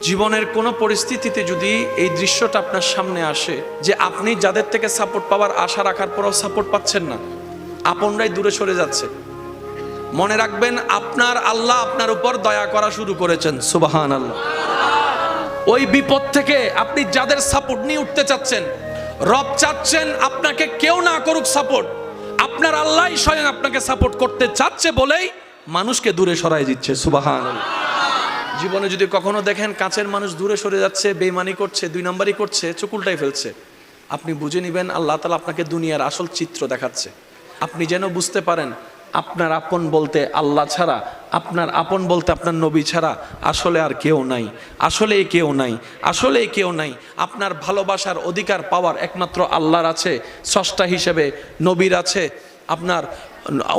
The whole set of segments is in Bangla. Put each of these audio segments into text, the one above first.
জীবনের কোনো পরিস্থিতিতে যদি এই দৃশ্যটা আপনার সামনে আসে যে আপনি যাদের থেকে সাপোর্ট পাওয়ার আশা রাখার পরেও সাপোর্ট পাচ্ছেন না, আপনরাই দূরে সরে যাচ্ছে। মনে রাখবেন, আপনার আল্লাহ আপনার উপর দয়া করা শুরু করেছেন সুবাহান আল্লাহ ওই বিপদ থেকে আপনি যাদের সাপোর্ট নিয়ে উঠতে চাচ্ছেন, রব চাচ্ছেন আপনাকে কেউ না করুক সাপোর্ট আপনার আল্লাহ স্বয়ং আপনাকে সাপোর্ট করতে চাচ্ছে বলেই মানুষকে দূরে সরাই দিচ্ছে সুবাহান আল্লাহ জীবনে যদি কখনো দেখেন কাছের মানুষ দূরে সরে যাচ্ছে, বেইমানি করছে, দুই নাম্বারই করছে, চুকুলটাই ফেলছে, আপনি বুঝে নেবেন আল্লাহ তালা আপনাকে দুনিয়ার আসল চিত্র দেখাচ্ছে। আপনি যেন বুঝতে পারেন, আপনার আপন বলতে আল্লাহ ছাড়া, আপনার আপন বলতে আপনার নবী ছাড়া আসলে আর কেউ নাই আসলে কেউ নাই আসলে কেউ নাই। আপনার ভালোবাসার অধিকার পাওয়ার একমাত্র আল্লাহর আছে, স্রষ্টা হিসেবে নবীর আছে, আপনার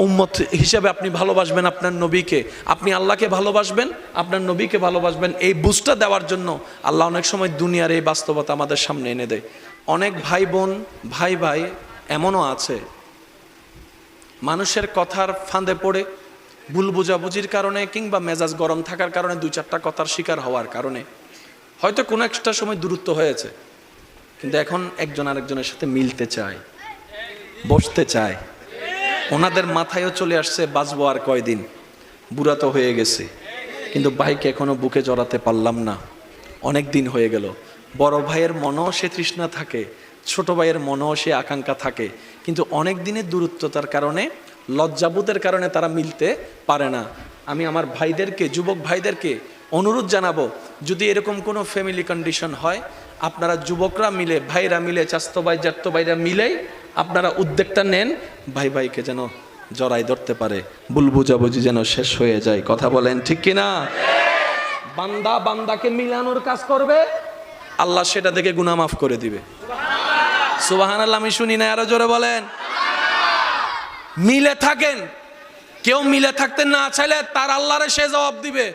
উম্মত হিসেবে আপনি ভালোবাসবেন আপনার নবীকে। আপনি আল্লাহকে ভালোবাসবেন, আপনার নবীকে ভালোবাসবেন। এই বুঝটা দেওয়ার জন্য আল্লাহ অনেক সময় দুনিয়ার এই বাস্তবতা আমাদের সামনে এনে দেয়। অনেক ভাই বোন, ভাই ভাই এমনও আছে। মানুষের কথার ফাঁদে পড়ে, ভুল বোঝাবুঝির কারণে কিংবা মেজাজ গরম থাকার কারণে দুই চারটা কথার শিকার হওয়ার কারণে। হয়তো কোনো একটা সময় দূরত্ব হয়েছে, কিন্তু এখন একজন আরেকজনের সাথে মিলতে চায়, বসতে চায়। ওনাদের মাথায়ও চলে আসছে, বাঁচবো আর কয়দিন। বুড়া তো হয়ে গেছে। কিন্তু ভাইকে এখনও বুকে জড়াতে পারলাম না। অনেক দিন হয়ে গেল। বড় ভাইয়ের মনও সে তৃষ্ণা থাকে, ছোট ভাইয়ের মনও সে আকাঙ্ক্ষা থাকে। কিন্তু অনেক দিনের দূরত্বতার কারণে, লজ্জাবোধের কারণে তারা মিলতে পারে না। আমি আমার ভাইদেরকে, যুবক ভাইদেরকে অনুরোধ জানাব, যদি এরকম কোনো ফ্যামিলি কন্ডিশন হয়, আপনারা যুবকরা মিলে, ভাইরা মিলে চাস্তো ভাই জাত্তো ভাইরা মিলেই আপনারা উদ্যোগটা নেন। ভাই ভাইকে যেন জড়াই ধরতে পারে। ভুল বুঝাবুঝি যেন শেষ হয়ে যায়। কথা বলেন ঠিক কিনা? বান্দা বান্দাকে মিলানোর কাজ করবে। আল্লাহ সেটা দেখে গুনাহ মাফ করে দিবে। সুবাহান আল্লাহ আমি শুনি না আরও জোরে বলেন। মিলে থাকেন। কেউ মিলে থাকতে না চাইলে তার আল্লাহরে সে জবাব দিবে।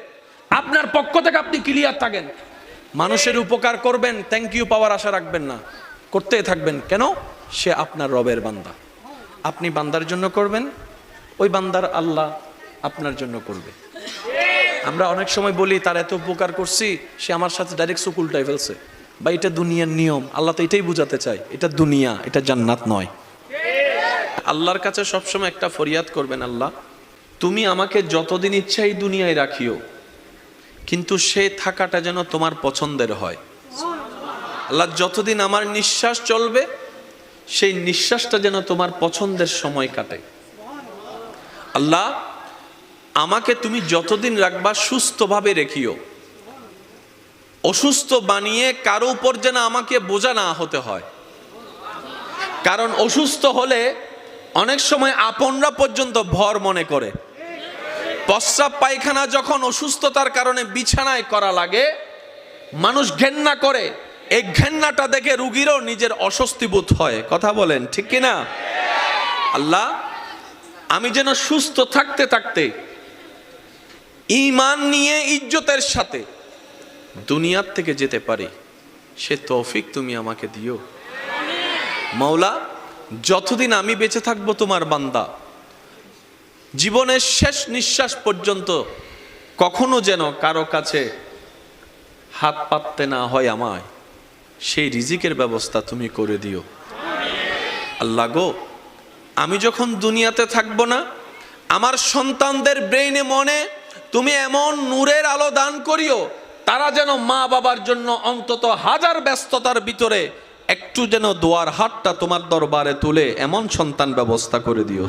আপনার পক্ষ থেকে আপনি ক্লিয়ার থাকেন। মানুষের উপকার করবেন থ্যাংক ইউ পাওয়ার আশা রাখবেন না। করতেই থাকবেন। কেন? সে আপনার রবের বান্দা। আপনি বান্দার জন্য করবেন, ওই বান্দার আল্লাহ আপনার জন্য করবে। আমরা অনেক সময় বলি, তার এত উপকার করছি, সে আমার সাথে ডাইরেক্ট সুকুলটাই ফেলছে। বা এটা দুনিয়ার নিয়ম। আল্লাহ তো এটাই বুঝাতে চায়, এটা দুনিয়া, এটা জান্নাত নয়। আল্লাহর কাছে সবসময় একটা ফরিয়াদ করবেন আল্লাহ, তুমি আমাকে যতদিন ইচ্ছা এই দুনিয়ায় রাখিও, কিন্তু সে থাকাটা যেন তোমার পছন্দের হয়। আল্লাহ, যতদিন আমার নিঃশ্বাস চলবে সেই নিঃশ্বাসটা যেন তোমার পছন্দের সময় কাটে। আল্লাহ, আমাকে তুমি যতদিন রাখবা সুস্থভাবে রেখিও। অসুস্থ বানিয়ে কারও উপর যেন আমাকে বোঝা না হতে হয়। কারণ অসুস্থ হলে অনেক সময় আপনরা পর্যন্ত ভর মনে করে। প্রস্রাব পায়খানা যখন অসুস্থতার কারণে বিছানায় করা লাগে, মানুষ ঘেন্না করে। এই ঘেন্নাটা দেখে রুগীরও নিজের অস্বস্তি বোধ হয়। কথা বলেন, ঠিক কিনা? আল্লাহ, আমি যেন সুস্থ থাকতে থাকতে ইমান নিয়ে ইজ্জতের সাথে দুনিয়ার থেকে যেতে পারি। সে তৌফিক তুমি আমাকে দিও। মাওলা যতদিন আমি বেঁচে থাকব তোমার বান্দা, জীবনের শেষ নিঃশ্বাস পর্যন্ত কখনো যেন কারও কাছে হাত পাততে না হয় আমায়। সেই রিজিকের ব্যবস্থা তুমি করে দিও। আল্লাহ গো, আমি যখন দুনিয়াতে থাকব না, আমার সন্তানদের ব্রেইনে মনে তুমি এমন নূরের আলো দান করিও, তারা যেন মা বাবার জন্য অন্তত হাজার ব্যস্ততার ভিতরে একটু যেন দোয়ার হাতটা তোমার দরবারে তুলে এমন সন্তান ব্যবস্থা করে দিও।